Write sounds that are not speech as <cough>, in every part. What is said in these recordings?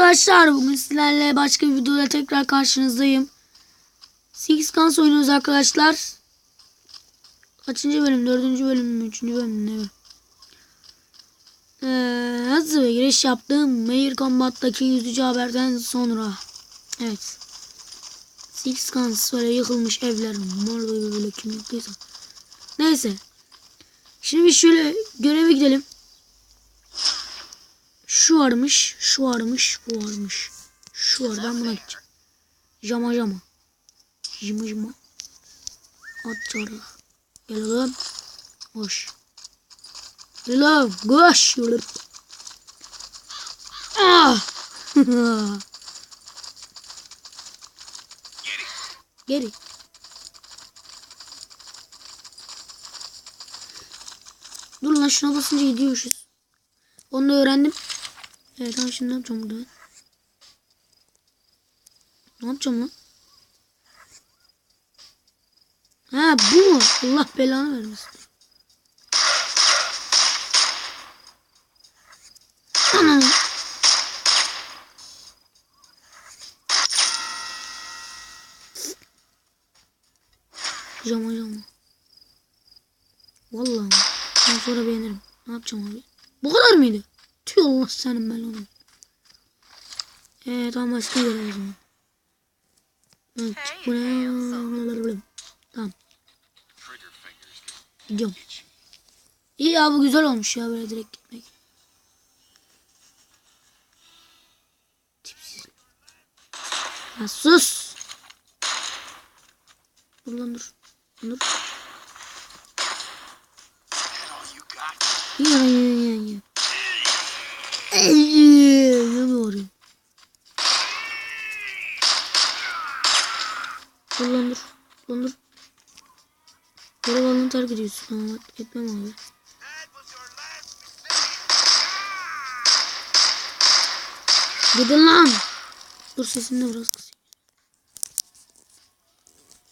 arkadaşlar bugün sizlerle başka bir videoda tekrar karşınızdayım. Six Guns oynuyoruz arkadaşlar. Kaçıncı bölüm? Dördüncü bölüm mü? Üçüncü bölüm mü? Ee, hızlı bir giriş yaptım. Mayor Combat'taki yüzücü haberden sonra. Evet. Six Guns böyle yıkılmış evler. Mor gibi böyle kim yaptıysa. Neyse. Şimdi şöyle göreve gidelim. Şu varmış, şu varmış, bu varmış. Şu var, ben buna gideceğim. Jama jama. Jima jima. At çarla. Gel oğlum. Hoş. Gel oğlum. Koş. Ah. <laughs> Geri. Dur lan şuna basınca gidiyormuşuz. Onu da öğrendim. Evet tamam şimdi ne yapacağım burada? Ne yapacağım lan? Ha bu mu? Allah belanı vermesin. Anam. Cama cama. Vallahi. Ben sonra beğenirim. Ne yapacağım abi? Bu kadar mıydı? Tüh Allah senin belanı. Evet tamam başka görev o zaman. Evet, bu ne? Tamam. Gidiyorum. İyi ya bu güzel olmuş ya böyle direkt gitmek. Tipsiz. Ya sus. Dur lan dur. Dur. Ya ya ya ya. Lan dur. Görev alanı terk ediyorsun. Tamam etmem abi. Gidin lan. Dur sesini de biraz kısayım.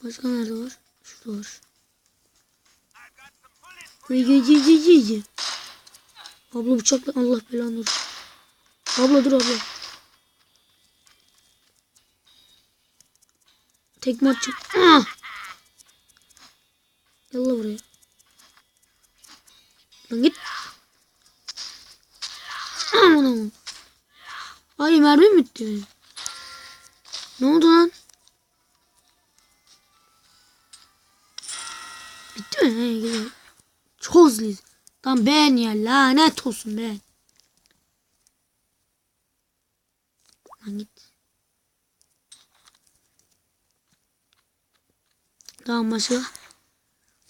Başka nerede var? Şurada var. Ye ye ye ye ye. Abla bıçakla Allah belanı dur. Abla dur abla. Tekme atacağım. Ah! Gel lan buraya. Lan git. Aman aman. Ay mermi mi bitti? Ne oldu lan? Bitti mi? He güzel. Çok hızlıyız. Tam ben ya lanet olsun ben. Lan git. Tamam başka.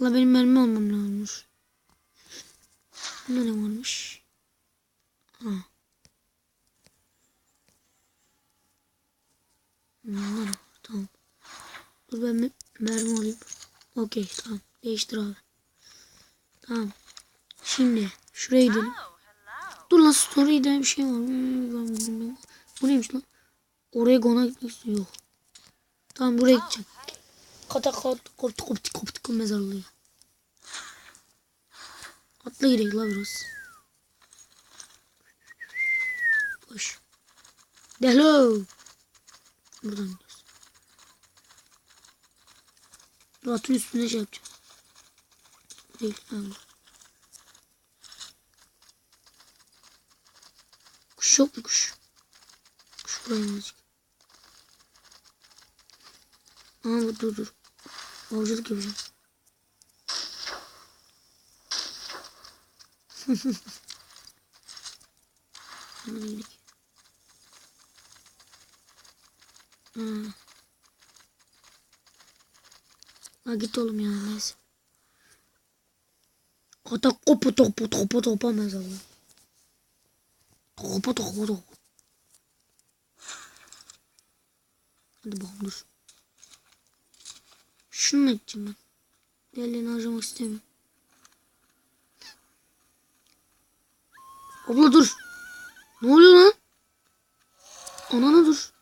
La benim mermi almam lazımmış. Bunda ne varmış? Ha. Bunlar tamam. Dur ben mermi alayım. Okey tamam. Değiştir abi. Tamam. Şimdi şuraya gidelim. Dur lan story'de bir şey var. Bu neymiş lan? Oraya gona gitmek istiyor. Yok. Tamam buraya gideceğim. Kata kat koptu koptu koptu mezarlığı. Atla gidelim la biraz. Koş. Hello. Buradan gidiyoruz. Atın üstüne şey yapacağım. Değil. Tamam. Kuş yok mu kuş? Buraya inecek. Aa dur dur. Avcılık yapacağım. Hemen iyilik. Ha. Ha git oğlum ya neyse. Kata kopu topu topu topu mezarlı. Topu topu topu. Hadi bakalım dur. Şunu edeceğim ben. Diğerlerini harcamak istemiyorum. Abla dur. Ne oluyor lan? Anana dur.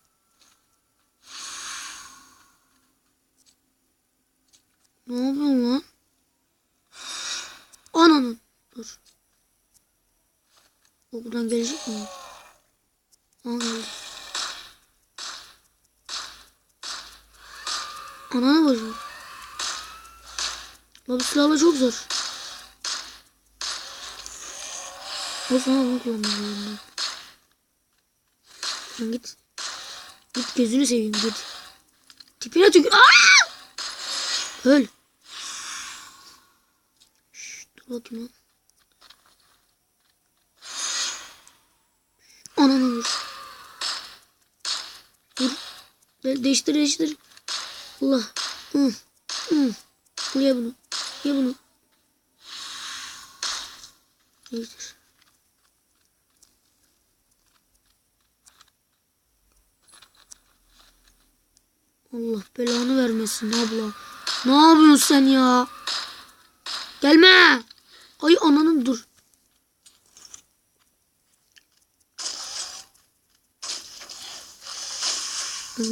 Ne yapıyorsun lan? Ananı. Dur. O buradan gelecek mi? Aa geldi. Ananı bacım. La bu silahla çok zor. O sana bunu kullanmalıyım ben. Lan git. Git gözünü seveyim git. Tipine tükür. Aa! Öl. Şşş, dur bakayım lan. Ananı vur. Dur. De değiştir değiştir. Allah. Hı. Hı. Ye bunu. Ye bunu. Değiştir. Allah belanı vermesin abla. Ne yapıyorsun sen ya? Gelme. Ay ananın dur.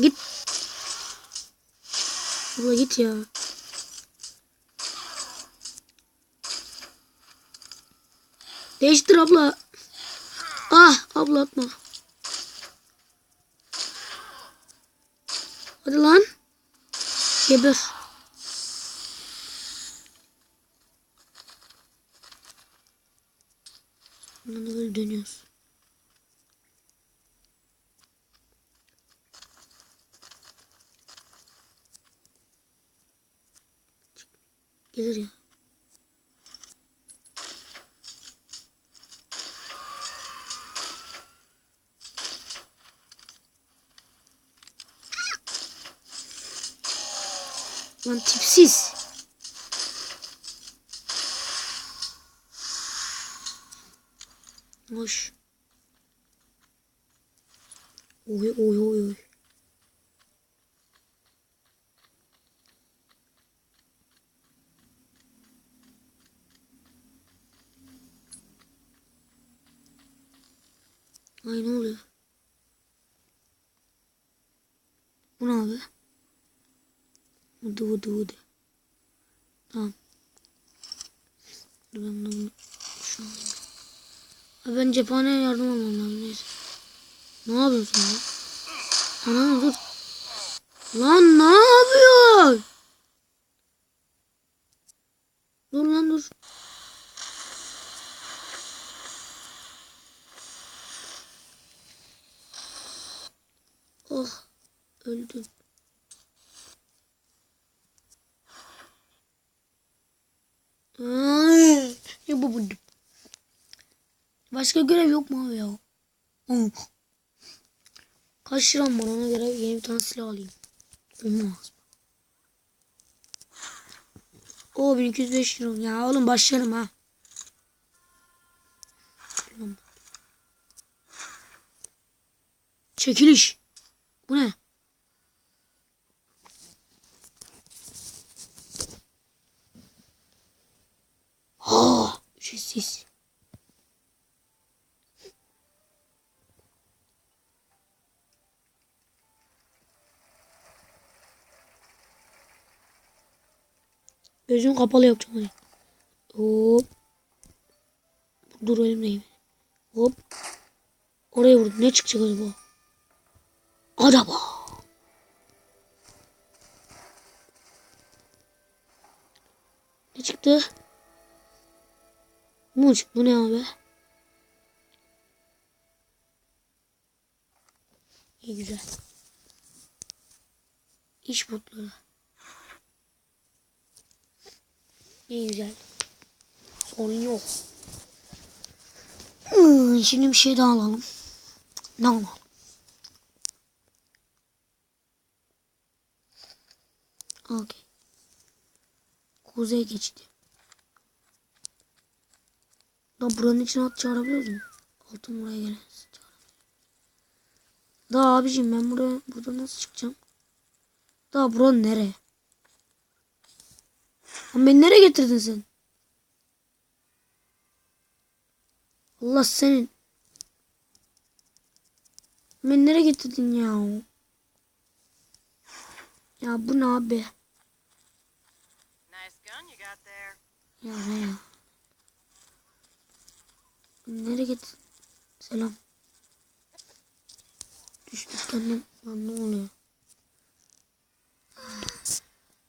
Git. Abla git ya. Değiştir abla. Ah abla atma. Hadi lan. Geber. Bundan da böyle dönüyoruz. Gelir ya. Lan tipsiz. Hoş. Oy oy oy oy. Ay ne oluyor? Bu ne abi? Vıdı vıdı vıdı. Tamam. Dur ben bunu şu an. Ha, ben cephaneye yardım almam lazım. Neyse. Ne yapıyorsun lan? Anam dur. Lan ne yapıyorsun? Dur lan dur. Oh öldüm. Ay, yapamadım. Başka görev yok mu abi ya? Hı. Kaç liram var ona göre yeni bir tane silah alayım. Olmaz. O 1205 lira. Ya oğlum başlarım ha. Çekiliş. Bu ne? Ha, ücretsiz. Gözüm kapalı yapacağım hadi. Hop. Dur elimdeyim. Hop. Oraya vurdum. Ne çıkacak acaba? Araba. Ne çıktı? Muç. Bu ne abi? İyi güzel. İş botları. İyi güzel. Sorun yok. Hmm, Şimdi bir şey daha alalım. Ne alalım? Okey. Kuzey geçti. Da buranın içine at çağırabiliyoruz mu? Altın buraya gelen. Da abicim ben buraya burada nasıl çıkacağım? Da buranın nere? Lan beni nereye getirdin sen? Allah senin. Beni nereye getirdin ya? Ya bu ne abi? Ya ne ya? Nereye git? Selam. Düştük kendim. Lan ne oluyor?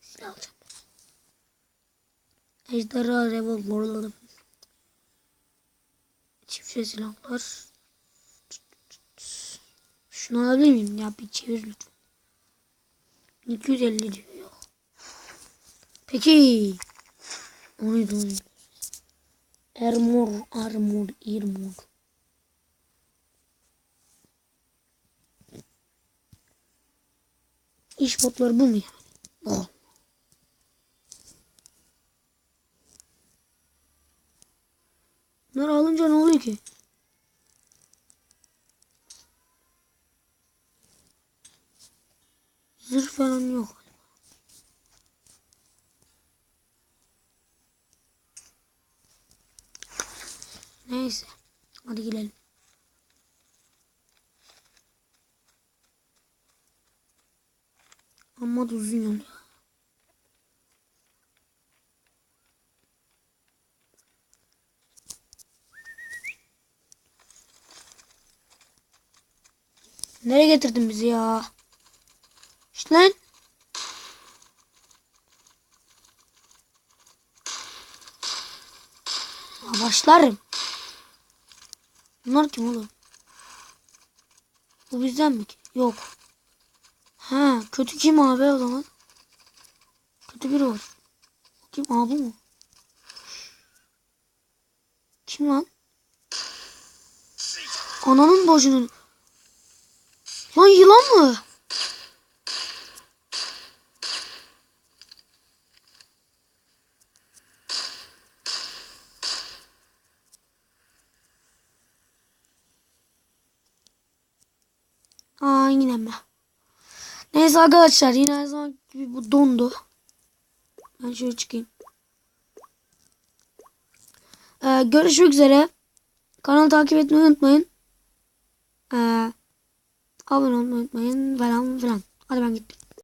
Silah alacağım. Ejderha revolverlarım. Çiftçi silahlar. Şunu alabilir miyim? Ya bir çevir lütfen. 250 diyor. Peki. O neydi o neydi? Armor, armor. İş botları bu mu yani? Oh. Bunları alınca ne oluyor ki? Zırh falan yok. Neyse. Hadi gidelim. Amma da uzun yol. Nereye getirdin bizi ya? Lan. Başlarım. Bunlar kim oğlum? Bu bizden mi ki? Yok. Ha, kötü kim abi o zaman? Kötü biri var. Kim abi mu? Kim lan? Ananın bacının. Lan yılan mı? Aa yine mi? Neyse arkadaşlar yine her zaman gibi bu dondu. Ben şöyle çıkayım. Ee, görüşmek üzere. Kanalı takip etmeyi unutmayın. Ee, abone olmayı unutmayın falan filan. Hadi ben gittim.